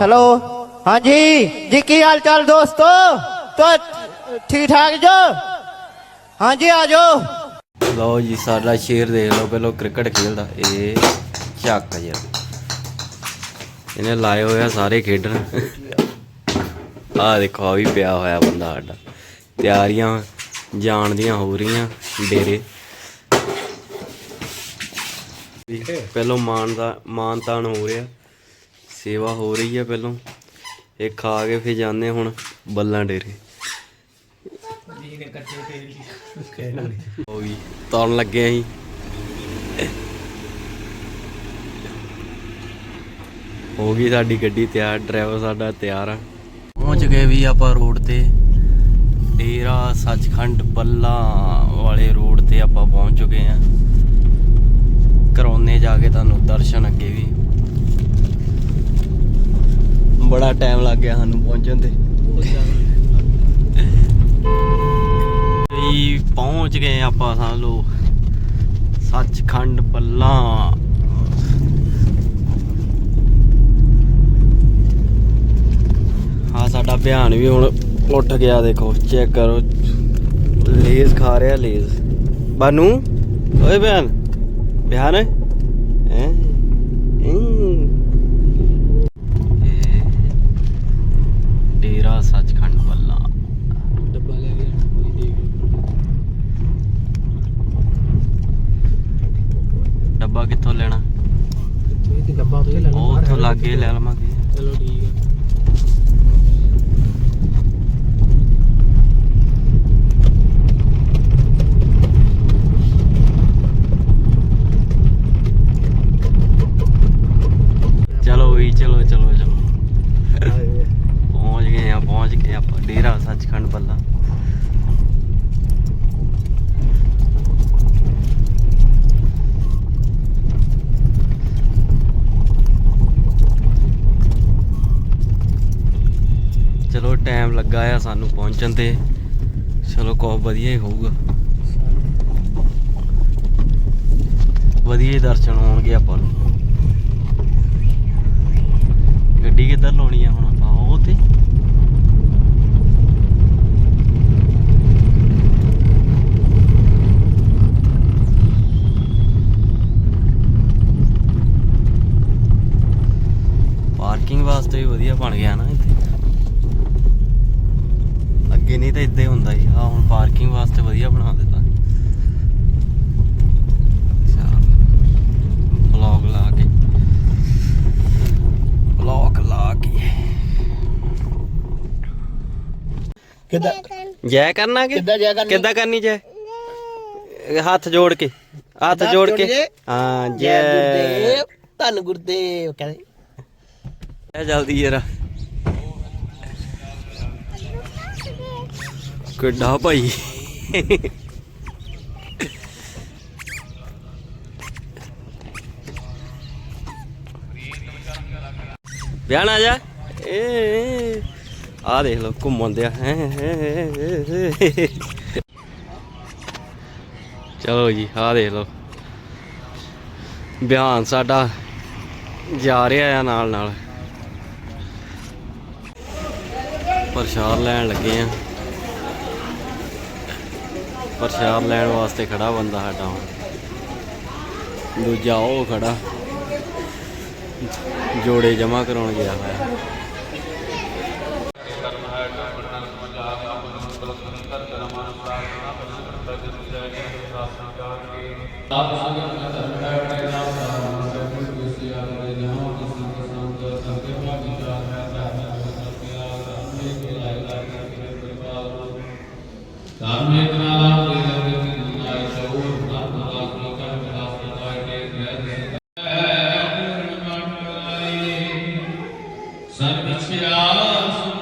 Hello. ਹਾਂਜੀ ਜੀ ਕੀ ਹਾਲ ਚਾਲ ਦੋਸਤੋ? ਤਾਂ ਠੀਕ ਠਾਕ ਜੋ? ਹਾਂਜੀ ਆ ਜਾਓ। ਲਓ ਜੀ ਸਾਡਾ ਸ਼ੇਰ ਦੇਖ ਲਓ ਪਹਿਲਾਂ ਕ੍ਰਿਕਟ ਖੇਡਦਾ ਇਹ ਚੱਕ ਯਾਰ। ਇਹਨੇ ਲਾਏ ਹੋਇਆ ਸਾਰੇ ਖੇਡਣ। ਆ ਦੇਖੋ ਆ ਵੀ ਪਿਆ ਹੋਇਆ ਬੰਦਾ ਸਾਡਾ। ਤਿਆਰੀਆਂ ਜਾਣ ਦੀਆਂ ਹੋ ਰਹੀਆਂ ਡੇਰੇ। ਪਹਿਲਾਂ ਮਾਨ ਦਾ ਮਾਨ ਤਾਨ ਹੋ ਰਿਹਾ। ਸੇਵਾ ਹੋ ਰਹੀ ਹੈ ਪਹਿਲਾਂ। ਇਹ ਖਾ ਕੇ ਫਿਰ ਜਾਂਦੇ ਹੁਣ ਬੱਲਾਂ ਡੇਰੇ। ਹੋ ਗਈ ਤੌਣ ਲੱਗੇ ਅਸੀਂ ਹੋ ਗਈ ਸਾਡੀ ਗੱਡੀ ਤਿਆਰ, ਡਰਾਈਵਰ ਸਾਡਾ ਤਿਆਰ ਆ। ਪਹੁੰਚ ਗਏ ਵੀ ਆਪਾਂ ਰੋਡ ਤੇ। ਡੇਰਾ, ਸੱਚਖੰਡ, ਬੱਲਾ ਵਾਲੇ ਰੋਡ ਤੇ ਆਪਾਂ ਪਹੁੰਚ ਚੁੱਕੇ ਆ ਕਰਾਉਨੇ ਜਾ ਕੇ ਤੁਹਾਨੂੰ ਦਰਸ਼ਨ ਅੱਗੇ ਵੀ। ਬੜਾ ਟਾਈਮ ਲੱਗ ਗਿਆ ਸਾਨੂੰ ਪਹੁੰਚਣ ਤੇ। ਵੀ ਪਹੁੰਚ ਗਏ ਆਪਾਂ ਸਾਂ ਲੋ ਸੱਚਖੰਡ ਪੱਲਾ ਹਾਂ, ਸਾਡਾ ਬਿਆਨ ਵੀ ਹੁਣ ਉੱਠ ਗਿਆ, ਦੇਖੋ ਚੈੱਕ ਕਰੋ। ਲੇਜ਼ ਖਾ ਰਿਹਾ ਲੇਜ਼। ਬਾਨੂ, ਓਏ ਬਿਆਨ ਬਿਆਨ ਹੈ ਹੈਂ? ਹਮ। ਇਹ ਡੇਰਾ ਸੱਚਖੰਡ ਬੱਲਾ ਡੱਬਾ ਲੈ ਗਿਆ ਕੋਈ ਦੇ ਡੱਬਾ ਕਿੱਥੋਂ ਲੈਣਾ ਕੋਈ ਤੇ ਡੱਬਾ ਉੱਥੇ ਲੈਣਾ ਉਹ ਉੱਥੋਂ ਲਾਗੇ ਲੈ ਲਵਾਂਗੇ ਚਲੋ ਠੀਕ ਹੈ ਚਲੋ ਵੀ ਚਲੋ ਚਲੋ ਚਲੋ ਪਹੁੰਚ ਗਏ ਆ ਪਹੁੰਚ ਗਏ ਆਪਾਂ ਡੇਰਾ ਸੱਚਖੰਡ ਬੱਲਾ ਚਲੋ ਟਾਈਮ ਲੱਗਾ ਆ ਸਾਨੂੰ ਪਹੁੰਚਣ ਤੇ। ਚਲੋ ਕੋ ਵਧੀਆ ਹੀ ਹੋਊਗਾ। ਵਧੀਆ ਹੀ ਦਰਸ਼ਨ ਹੋਣਗੇ ਆਪਾਂ ਨੂੰ। ਗੱਡੀ ਕਿੱਧਰ ਲਾਉਣੀ ਆ ਹੁਣ ਆਪਾਂ? ਉਹ ਤੇ। ਪਾਰਕਿੰਗ ਵਾਸਤੇ ਵੀ ਵਧੀਆ ਬਣ ਗਿਆ ਨਾ ਇੱਥੇ। ਨਹੀਂ ਤਾਂ ਇੱਦਾਂ ਹੀ ਹੁੰਦਾ ਸੀ ਆ ਹੁਣ ਪਾਰਕਿੰਗ ਵਾਸਤੇ ਵਧੀਆ ਬਣਾ ਦਿੱਤਾ। ਬਲੌਗ ਲਾ ਕੇ। ਬਲੌਕ ਲਾ ਕੇ। ਕਿੱਦਾਂ? ਜੈ ਕਰਨਾ ਕਿ? ਕਿੱਦਾਂ ਜੈ ਕਰਨੀ? ਕਿੱਦਾਂ ਕਰਨੀ ਜੈ? ਹੱਥ ਜੋੜ ਕੇ। ਹੱਥ ਜੋੜ ਕੇ? ਹਾਂ ਜੈ ਜੈ। ਗੁਰਦੇਵ ਧੰਨ ਗੁਰਦੇਵ ਕਹਿੰਦੇ। ਜੈ ਜਲਦੀ ਜਰਾ। ਕਿੱਡਾ ਭਾਈ। ਵਿਆਹ ਨਾ ਜਾ। ਏ ਆ ਦੇਖ ਲੋ ਘੁੰਮਣ ਦਿਆ। ਚਲੋ ਜੀ ਆ ਦੇਖ ਲੋ ਬਿਆਨ ਸਾਡਾ ਜਾ ਰਿਹਾ ਆ ਨਾਲ ਨਾਲ ਪ੍ਰਸ਼ਾਦ ਲੈਣ ਲੱਗੇ ਆ। ਪ੍ਰਸ਼ਾਦ ਲੈਣ ਵਾਸਤੇ ਖੜਾ ਬੰਦਾ ਸਾਡਾ ਹੁਣ। ਦੂਜਾ ਉਹ ਖੜਾ। ਜੋੜੇ ਜਮਾ ਕਰਾਉਣ ਗਿਆ ਹੋਇਆ। ਧਾਰਮਿਕ 감사합니다.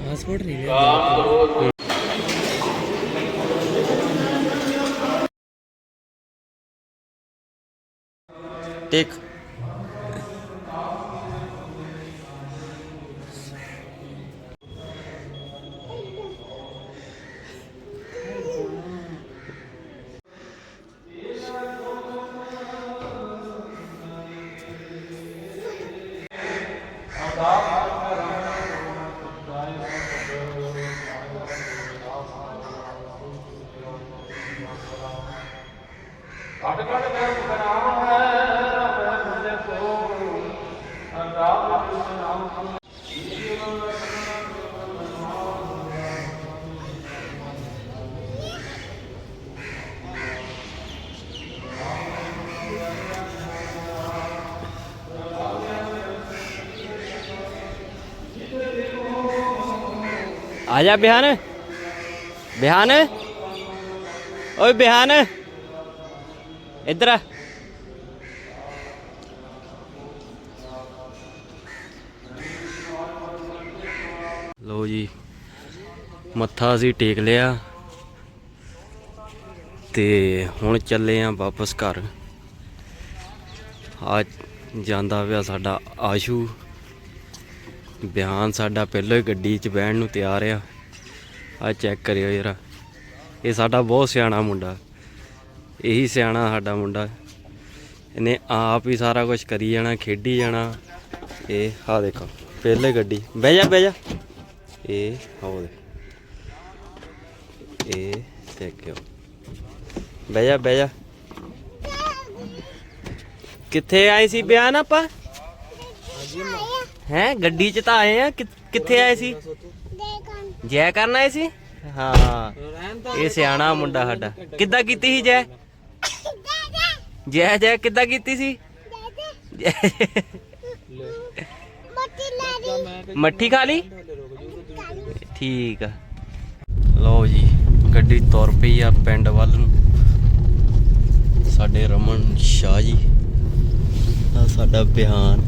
ਪਾਸਪੋਰਟ ਨਹੀਂ ਲਿਆ ਆ ਜਾ ਬਿਹਾਨ। ਬਿਹਾਨ। ਓਏ ਬਿਹਾਨ। ਇੱਧਰ ਆ। ਲੋ ਜੀ, ਮੱਥਾ ਅਸੀਂ ਟੇਕ ਲਿਆ। ਤੇ ਹੁਣ ਚੱਲੇ ਆ ਵਾਪਸ ਘਰ। ਆ ਜਾਂਦਾ ਪਿਆ ਸਾਡਾ ਆਸ਼ੂ। ਬਿਆਨ ਸਾਡਾ ਪਹਿਲਾਂ ਹੀ ਗੱਡੀ 'ਚ ਬਹਿਣ ਨੂੰ ਤਿਆਰ ਆ। ਆ ਚੈੱਕ ਕਰਿਓ ਯਾਰ ਇਹ ਸਾਡਾ ਬਹੁਤ ਸਿਆਣਾ ਮੁੰਡਾ। ਇਹੀ ਸਿਆਣਾ ਸਾਡਾ ਮੁੰਡਾ। ਇਹਨੇ ਆਪ ਹੀ ਸਾਰਾ ਕੁਝ ਕਰੀ ਜਾਣਾ, ਖੇਡੀ ਜਾਣਾ। ਇਹ ਆ ਦੇਖੋ, ਪਹਿਲੇ ਗੱਡੀ। ਬਹਿ ਜਾ ਬਹਿ ਜਾ। ਇਹ ਆਓ ਦੇ ਇਹ ਦੇਖਿਓ ਬਹਿ ਜਾ ਬਹਿ ਜਾ। ਕਿੱਥੇ ਆਏ ਸੀ ਬਿਆਨ ਆਪਾਂ? ਹੈ? ਗੱਡੀ 'ਚ ਤਾਂ ਆਏ ਆ। ਕਿ- ਕਿੱਥੇ ਆਏ ਸੀ? ਜੈ ਕਰਨ ਆਏ ਸੀ? ਹਾਂ। ਇਹ ਸਿਆਣਾ ਮੁੰਡਾ ਸਾਡਾ। ਕਿੱਦਾਂ ਕੀਤੀ ਸੀ ਜੈ? ਜੈ ਜੈ ਕਿੱਦਾਂ ਕੀਤੀ ਸੀ? ਮੱਠੀ ਖਾ ਲਈ? ਠੀਕ ਆ। ਲਓ ਜੀ, ਗੱਡੀ ਤੁਰ ਪਈ ਆ ਪਿੰਡ ਵੱਲ ਨੂੰ। ਸਾਡੇ ਰਮਨ ਸ਼ਾਹ ਜੀ ਆ ਸਾਡਾ ਬਿਆਨ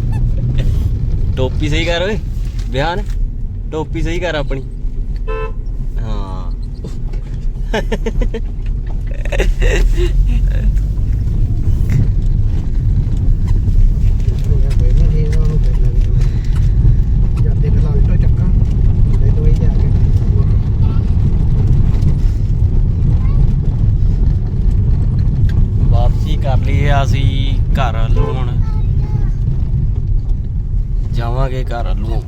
ਟੋਪੀ ਸਹੀ ਕਰ ਓਏ ਬਿਆਨ ਟੋਪੀ ਸਹੀ ਕਰ ਆਪਣੀ। ਹਾਂ ਜਾਂਦੇ ਫਿਰ ਆਲਟੋ ਚੱਕਾਂ ਉਹਦੇ ਤੋਂ ਹੀ ਜਾ ਕੇ ਵਾਪਸੀ ਕਰ ਲਈ ਆ ਅਸੀਂ ਘਰ ਵੱਲੋਂ ਹੁਣ ਜਾਵਾਂਗੇ ਘਰ ਵੱਲੋਂ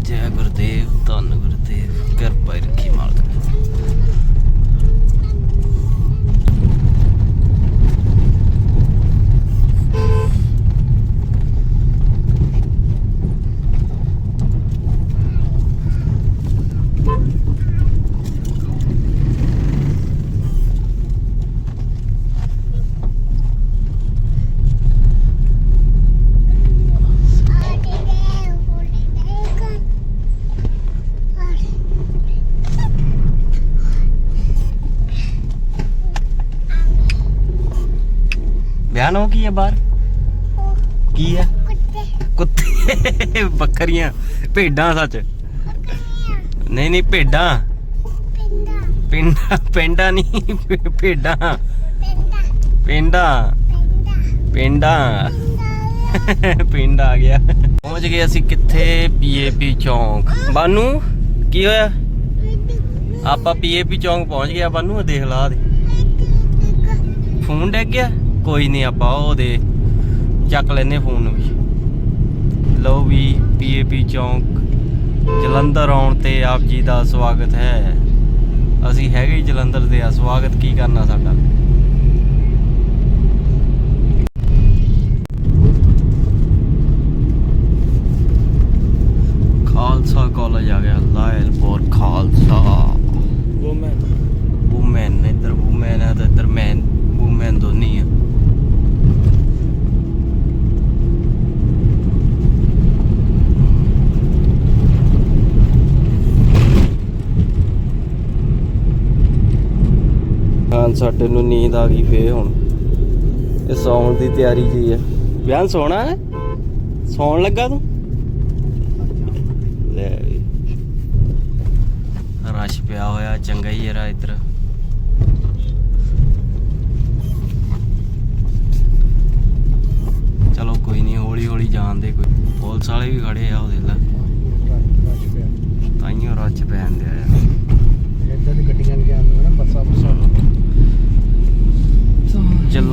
ਜੈ ਗੁਰਦੇਵ ਧੰਨ ਗੁਰਦੇਵ ਕਿਰਪਾ ਰੱਖੀ ਮਾਲਕ ਬਿਆਨ ਕੀ ਹੈ ਬਾਹਰ? ਕੀ ਹੈ? ਕੁੱਤੇ। ਬੱਕਰੀਆਂ। ਭੇਡਾਂ ਸੱਚ। ਨਹੀਂ ਨਹੀਂ, ਭੇਡਾਂ। ਪਿੰਡਾਂ। ਪਿੰਡਾਂ ਨਹੀਂ, ਭੇਡਾਂ। ਪਿੰਡਾਂ। ਪਿੰਡਾਂ। ਪਿੰਡ ਆ ਗਿਆ। ਪਹੁੰਚ ਗਏ ਅਸੀਂ ਕਿੱਥੇ? ਪੀਏਪੀ ਚੌਂਕ। ਬਾਨੂ, ਕੀ ਹੋਇਆ? ਆਪਾਂ ਪੀਏਪੀ ਚੌਂਕ ਪਹੁੰਚ ਗਿਆ ਆ ਬਾਨੂ ਦੇਖ ਲਾ ਦੇ। ਫੋਨ ਡਿੱਗ ਗਿਆ? ਕੋਈ ਨਹੀਂ ਆਪਾਂ ਉਹਦੇ ਚੱਕ ਲੈਨੇ ਫੋਨ ਨੂੰ ਵੀ। ਲਓ ਵੀ ਪੀਏਪੀ ਚੌਂਕ, ਜਲੰਧਰ ਆਉਣ ਤੇ ਆਪ ਜੀ ਦਾ ਸਵਾਗਤ ਹੈ। ਅਸੀਂ ਹੈਗੇ ਜਲੰਧਰ ਦੇ ਆ, ਸਵਾਗਤ ਕੀ ਕਰਨਾ ਸਾਡਾ? ਖਾਲਸਾ ਕਾਲਜ ਆ ਗਿਆ, ਲਾਇਲਪੁਰ ਖਾਲਸਾ ਵੂਮਨ ਵੂਮੈਨ ਇੱਧਰ ਵੂਮੈਨ ਹੈ ਤੇ ਇੱਧਰ ਮੈਨ ਵੂਮੈਨ ਦੋਨੀ ਆ ਹੁਣ ਸਾਡੇ ਨੂੰ ਨੀਂਦ ਆ ਗਈ ਫੇਰ ਹੁਣ। ਇਹ ਸੌਣ ਦੀ ਤਿਆਰੀ ਜੀ ਆ। ਬਿਆਨ ਸੋਣਾ ਹੈ? ਸੌਣ ਲੱਗਾ ਤੂੰ? ਲੈ ਰਸ਼ ਪਿਆ ਹੋਇਆ, ਚੰਗਾ ਹੀ ਯਾਰ ਇੱਧਰ। ਚਲੋ ਕੋਈ ਨਹੀਂ ਹੌਲੀ ਹੌਲੀ ਜਾਣ ਦੇ ਕੋਈ। ਪੁਲਿਸ ਵਾਲੇ ਵੀ ਖੜੇ ਆ ਉਹਦੇ ਦੇਖ ਤਾਈਓ ਰੱਛ ਪੈਣ ਦਿਆ ਆ ਇੱਧਰ ਦੀ ਗੱਡੀਆਂ ਵੀ ਜਾਂਦੀਆਂ ਨਾ ਬੱਸਾਂ ਬੱਸਾਂ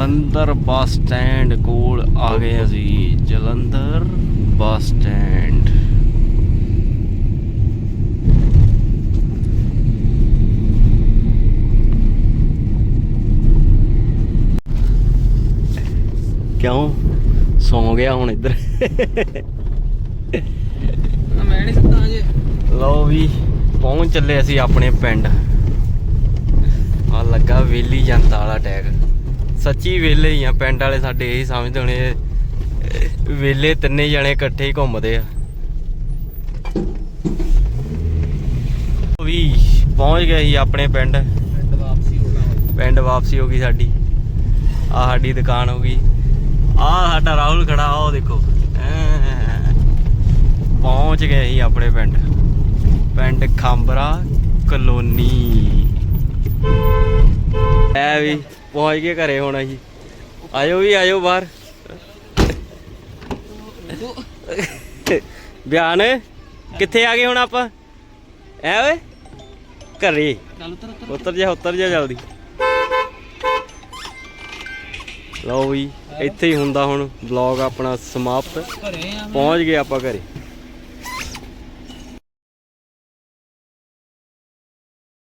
ਜਲੰਧਰ ਬੱਸ ਸਟੈਂਡ ਕੋਲ ਆ ਗਏ ਅਸੀਂ। Jalandhar bus stand. ਕਿਉਂ? ਸੌਂ ਗਿਆ ਹੁਣ ਇੱਧਰ। ਮੈਂ ਨਹੀਂ ਸੁੱਤਾ ਅਜੇ ਲਓ ਵੀ ਪਹੁੰਚ ਚੱਲੇ ਅਸੀਂ ਆਪਣੇ ਪਿੰਡ। ਆ ਲੱਗਾ ਵੇਲੀ ਜਨਤਾ ਵਾਲਾ ਟੈਗ। ਸੱਚੀ ਵੇਲੇ ਹੀ ਆ ਪਿੰਡ ਵਾਲੇ ਸਾਡੇ ਇਹੀ ਸਮਝਦੇ ਹੋਣੇ ਵੇਲੇ ਤਿੰਨੇ ਜਣੇ ਇਕੱਠੇ ਹੀ ਘੁੰਮਦੇ ਆ। ਵੀ ਪਹੁੰਚ ਗਏ ਸੀ ਆਪਣੇ ਪਿੰਡ। ਪਿੰਡ ਵਾਪਸੀ ਹੋ ਗਿਆ ਪਿੰਡ ਵਾਪਸੀ ਹੋ ਗਈ ਸਾਡੀ। ਆ ਸਾਡੀ ਦੁਕਾਨ ਹੋ ਗਈ। ਆ ਸਾਡਾ ਰਾਹੁਲ ਖੜਾ ਉਹ ਦੇਖੋ। ਪਹੁੰਚ ਗਏ ਸੀ ਆਪਣੇ ਪਿੰਡ। ਪਿੰਡ ਖਾਂਬਰਾ ਕਲੋਨੀ। ਐ ਵੀ ਪਹੁੰਚ ਗਏ ਘਰੇ ਹੁਣ ਅਸੀਂ। ਆਇਓ ਵੀ ਆਇਓ ਬਾਹਰ। ਬਿਆਨ ਕਿੱਥੇ ਆ ਗਏ ਹੁਣ ਆਪਾਂ? ਐ ਓਏ ਘਰੇ। ਉਤਰ ਜਾ ਉੱਤਰ ਜਾ ਜਲਦੀ। ਲਓ ਵੀ ਇੱਥੇ ਹੀ ਹੁੰਦਾ ਹੁਣ ਵਲੌਗ ਆਪਣਾ ਸਮਾਪਤ। ਪਹੁੰਚ ਗਏ ਆਪਾਂ ਘਰੇ।